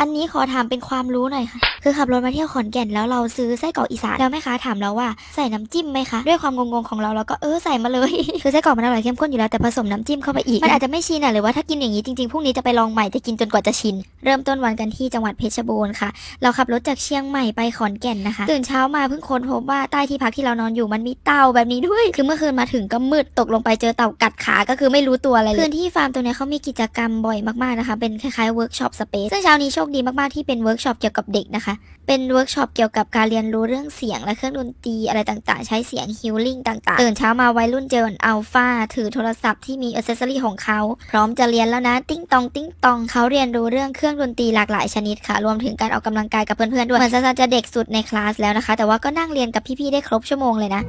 อันนี้ขอถามเป็นความรู้หน่อยค่ะ คือขับรถมาเที่ยวขอนแก่นแล้วเราซื้อไส้กรอกอีสานแล้วแม่ค้าถามเราว่าใส่น้ำจิ้มไหมคะ ด้วยความงงๆของเราเราก็เออใส่มาเลย คือไส้กรอกมันอร่อยเข้มข้นอยู่แล้วแต่ผสมน้ำจิ้มเข้าไปอีก มันอาจจะไม่ชินอะหรือว่าถ้ากินอย่างนี้จริงๆพรุ่งนี้จะไปลองใหม่จะกินจนกว่าจะชิน เริ่มต้นวันกันที่จังหวัดเพชรบูรณ์ค่ะ เราขับรถจากเชียงใหม่ไปขอนแก่นนะคะ ตื่นเช้ามาเพิ่งค้นพบว่าใต้ที่พักที่เรานอนอยู่มันมีเต่าแบบนี้ด้วย คือเมื่อคืนมาถึงก็มืดตกลงไปเจอเต่ากัดขา ก็คือไม่รู้ตัวอะไรเลยพื้นที่ฟาร์มตรงเนี้ยเขามีกิจกรรมบ่อยมากๆนะคะ เป็นคล้ายๆเวิร์กช็อปสเปซซึ่งเช้านี้โชคดีมากๆที่เป็นเวิร์กช็อปเกี่ยวกับเด็กนะคะ เป็นเวิร์กช็อปเกี่ยวกับการเรียนรู้เรื่องเสียงและเครื่องดนตรีอะไรต่างๆ ใช้เสียงฮิลลิ่งต่างๆ ตื่นเช้ามาวัยรุ่นเจออัลฟาถือโทรศัพท์ที่มีอ c เซสซอรี่ของเขา พร้อมจะเรียนแล้วนะ ติ้งตองติ้งตองเขาเรียนรู้เรื่องเครื่องดนตรีหลากหลายชนิดค่ะ รวมถึงการออกกำลังกายกับเพื่อนๆด้วยเหมือนซาซาจะเด็กสุดในคลาสแล้วนะคะ แต่ว่าก็นั่งเรียนกับพี่ๆได้ครบชั่วโมงเลยนะ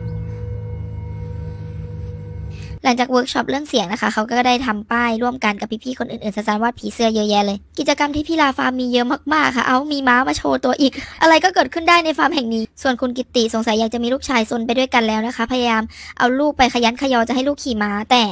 หลังจากเวิร์กช็อปเรื่องเสียงนะคะเขาก็ได้ทำป้ายร่วมกันกับพี่ๆคนอื่นๆซาซานวาดผีเสื้อเยอะแยะเลย กิจกรรมที่พี่ลาฟาร์มมีเยอะมากๆค่ะ เอามีม้ามาโชว์ตัวอีก อะไรก็เกิดขึ้นได้ในฟาร์มแห่งนี้ ส่วนคุณกิติสงสัยอยากจะมีลูกชายซนไปด้วยกันแล้วนะคะ พยายามเอาลูกไปขยันขยอจะให้ลูกขี่ม้า แต่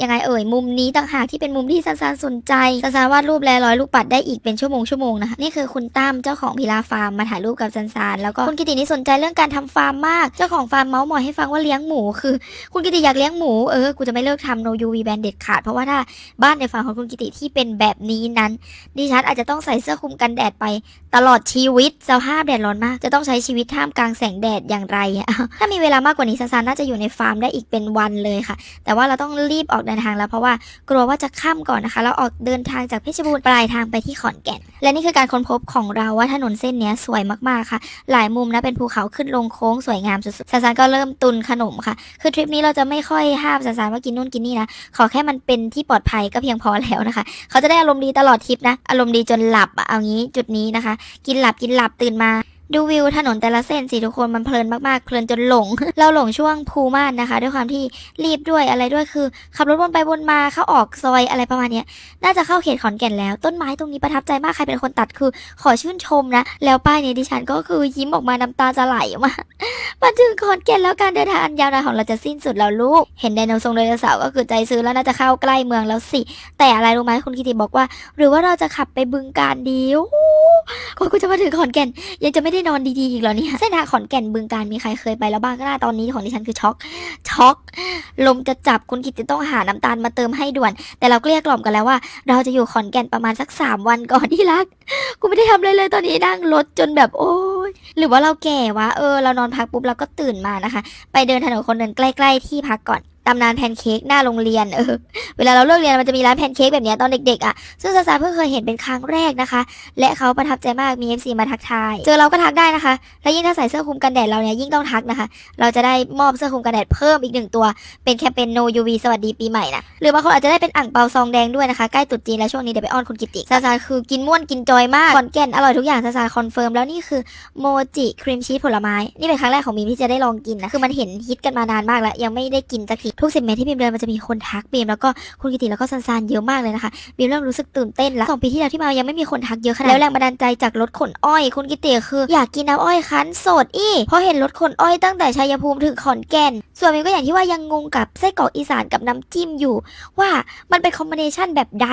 ยังไงเอ่ยมุมนี้ต่างหากที่เป็นมุมที่ซานซานสนใจซานซานวาดรูปแลร้อยลูกปัดได้อีกเป็นชั่วโมงชั่วโมงนะคะนี่คือคุณตั้มเจ้าของพิลาฟาร์มมาถ่ายรูปกับซานซานแล้วก็คุณกิตินี่สนใจเรื่องการทำฟาร์มมากเจ้าของฟาร์มเมาส์มอยให้ฟังว่าเลี้ยงหมูคือ คุณกิติอยากเลี้ยงหมูเออกูจะไม่เลิกทำ no UV band เด็ดขาด เพราะว่าถ้าบ้านในฝั่งของคุณกิติที่เป็นแบบนี้นั้น ดิฉันอาจจะต้องใส่เสื้อคลุมกันแดดไป ตลอดชีวิตสภาพแดดร้อนมาก จะต้องใช้ชีวิตท่ามกลางแสงแดดอย่างไร ถ้ามีเวลามากกว่านี้ซานซานน่าจะอยู่ในฟาร์มได้อีกเป็นวันเลยค่ะ แต่ว่าเราต้องรีบออกเดินทางแล้วเพราะว่ากลัวว่าจะค่ำก่อนนะคะแล้วออกเดินทางจากเพชรบูรณ์ปลายทางไปที่ขอนแก่น และนี่คือการค้นพบของเราว่าถนนเส้นนี้สวยมากๆค่ะ หลายมุมนะเป็นภูเขาขึ้นลงโค้งสวยงามสุดๆซานซานก็เริ่มตุนขนมค่ะ คือทริปนี้เราจะไม่ค่อยห้ามซานารว่ากินนู่นกินนี่นะ ขอแค่มันเป็นที่ปลอดภัยก็เพียงพอแล้วนะคะ เขาจะได้อารมณ์ดีตลอดทริปนะ อารมณ์ดีจนหลับเอางี้จุดนี้นะคะ กินหลับกินหลับตื่นมา ดูวิวถนนแต่ละเส้นสิทุกคนมันเพลินมากๆ เพลินจนหลง เราหลงช่วงภูม่านนะคะ ด้วยความที่รีบด้วยอะไรด้วยคือ ขับรถวนไปวนมาเข้าออกซอยอะไรประมาณนี้น่าจะเข้าเขตขอนแก่นแล้ว ต้นไม้ตรงนี้ประทับใจมากใครเป็นคนตัดคือ ขอชื่นชมนะ แล้วป้ายนี้ดิฉันก็คือยิ้มออกมาน้ำตาจะไหลมามาถึงขอนแก่นแล้วการเดินทางอันยาวนานของเราจะสิ้นสุดแล้วลูก เห็นไดโนเสาร์ไดโนเสาร์ก็คือใจซื้อแล้วน่าจะเข้าใกล้เมืองแล้วสิ แต่อะไรรู้ไหมคุณกิติบอกว่า หรือว่าเราจะขับไปบึงการดีโอ้ กว่ากูจะมาถึงขอนแก่น ยังจะไม่ได้นอนดีๆอีกเหรอเนี่ยเส้นทางขอนแก่นบึงการมีใครเคยไปแล้วบ้างก็น่าตอนนี้ของดิฉันคือช็อกช็อกลมจะจับคุณกิติต้องหาน้ำตาลมาเติมให้ด่วน แต่เราเกลี้ยกล่อมกันแล้วว่า เราจะอยู่ขอนแก่นประมาณสักสามวันก่อนที่รักกูไม่ได้ทำเลยเลยตอนนี้นั่งรถจนแบบโอ้ยหรือว่าเราแก่วะเออเรานอนพักปุ๊บเราก็ตื่นมานะคะ ไปเดินถนนคนเดินใกล้ ๆ ที่พักก่อน ตำนานแพนเค้กหน้าโรงเรียนเออเวลาเราเลิกเรียนมันจะมีร้านแพนเค้กแบบนี้ตอนเด็กๆอะซึ่งซาซาเพิ่งเคยเห็นเป็นครั้งแรกนะคะ และเขาประทับใจมากมี FC มาทักทายเจอเราก็ทักได้นะคะ และยิ่งถ้าใส่เสื้อคลุมกันแดดเราเนี่ยยิ่งต้องทักนะคะ เราจะได้มอบเสื้อคลุมกันแดดเพิ่มอีกหนึ่งตัว เป็นแคมเปญ No UV สวัสดีปีใหม่นะหรือบางคนอาจจะได้เป็นอ่างเปาซองแดงด้วยนะคะใกล้ตรุษจีนแล้วช่วงนี้เดี๋ยวไปอ้อนคุณกิติซาซาคือกินม่วนกินจอยมากขอนแก่นอร่อยทุกอย่างซาซาคอนเฟิร์มแล้วนี่คือโมจิครีมชีสผลไม้นี่เป็นครั้งแรกของบีมที่จะได้ลองกินนะคือมันเห็นฮิตกันมานานมากแล้วยังไม่ได้กินสักทีทุกสิบเมตรที่บีมเดินมันจะมีคนทักบีมแล้วก็คุณกิติแล้วก็ซันซานเยอะมากเลยนะคะบีมเริ่มรู้สึกตื่นเต้นแล้วสองปีที่แล้วที่มายังไม่มีคนทักเยอะขนาดแล้วแรงบันดาลใจจากรถขนอ้อย คุณกิติคือ อยากกินน้ำอ้อยคั้นสดอีเพราะเห็นรถขนอ้อยตั้งแต่ชัยภูมิถึงขอนแก่นส่วนบีมก็อย่างที่ว่ายังงงกับไส้กรอกอีสานกับน้ำจิ้มอยู่ ว่ามันเป็นคอมบิเนชันแบบใด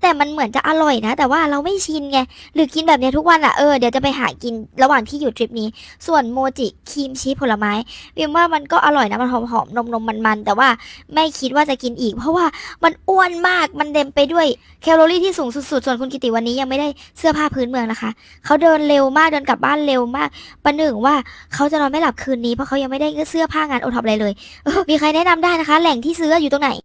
แต่มันเหมือนจะอร่อยนะ แต่ว่าเราไม่ชินไง หรือกินแบบนี้ทุกวันอะเออเดี๋ยวจะไปหากินระหว่างที่อยู่ทริปนี้ ส่วนโมจิครีมชีสผลไม้วิมว่ามันก็อร่อยนะมันหอมหอมนมนมมันมันๆแต่ว่าไม่คิดว่าจะกินอีก เพราะว่ามันอ้วนมากมันเต็มไปด้วยแคลอรี่ที่สูงสุดๆส่วนคุณกิติวันนี้ยังไม่ได้เสื้อผ้าพื้นเมืองนะคะเขาเดินเร็วมากเดินกลับบ้านเร็วมากประหนึ่งว่าเขาจะนอนไม่หลับคืนนี้เพราะเขายังไม่ได้เสื้อผ้างานโอท็อปอะไรเลยเออมีใครแนะนำได้นะคะ แหล่งที่ซื้ออยู่ตรงไหน